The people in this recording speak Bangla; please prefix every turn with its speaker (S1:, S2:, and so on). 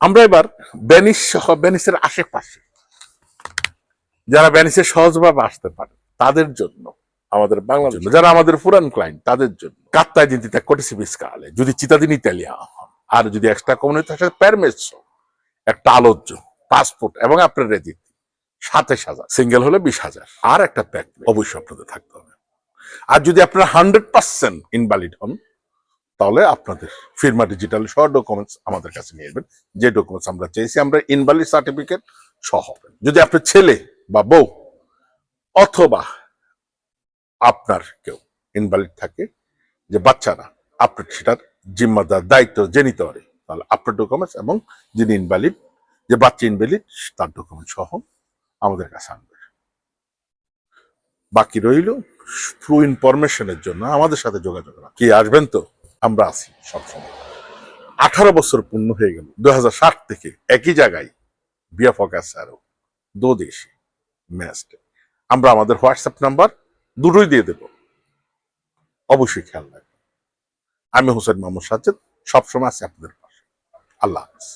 S1: আমরা এবার ভ্যানিস সহ ভ্যানিসের আশেপাশে যারা ভ্যানিসে সহজভাবে আসতে পারে, তাদের জন্য, আমাদের বাংলাদেশ যারা আমাদের পুরান ক্লায়েন্ট তাদের জন্য। কাত্তায় দিন দিতে কোটিসি বিস্কালে যদি চিতাদিন ইতালিয়া আর যদি এক্সট্রা কমিউনিটি থাকে প্যারমেসো একটা আলোচ্য পাসপোর্ট এবং আপনার রেজিট সাতাশ হাজার সিঙ্গেল হলে বিশ হাজার। আর একটা প্যাক অবশ্যই আপনাদের থাকতে হবে। আর যদি আপনারা হান্ড্রেড পার্সেন্ট ইনভ্যালিড হন তাহলে আপনাদের ফিরমা ডিজিটাল সহ ডকুমেন্টস আমাদের কাছে নিয়ে যাবেন যে ডকুমেন্টস আমরা চেয়েছি আমরা ইনভ্যালিড সার্টিফিকেট সহ যদি আপনার ছেলে বা বউ অথবা আপনার কেউ ইনভ্যালিড থাকে, যে বাচ্চারা আপনার সেটার জিম্মাদার দায়িত্ব যে নিতে পারে, তাহলে আপনার ডকুমেন্টস এবং যিনি ইনভ্যালিড যে বাচ্চা ইনভ্যালিড তার ডকুমেন্ট সহ আমাদের কাছে আনবে। বাকি রইল থ্রু ইনফরমেশনের জন্য আমাদের সাথে যোগাযোগ। কি আসবেন তো? আমরা আছি সবসময়। আঠারো বছর পূর্ণ হয়ে গেল। দু থেকে একই জায়গায় বিয়া ফকাস আরও। দু দেশে ম্যাচটা আমরা আমাদের হোয়াটসঅ্যাপ নাম্বার দুটোই দিয়ে দেব। অবশ্যই খেয়াল রাখবেন। আমি হোসেন মোহাম্মদ সাজ্জাদ, সবসময় আছি আপনাদের পাশে। আল্লাহ হাফিজ।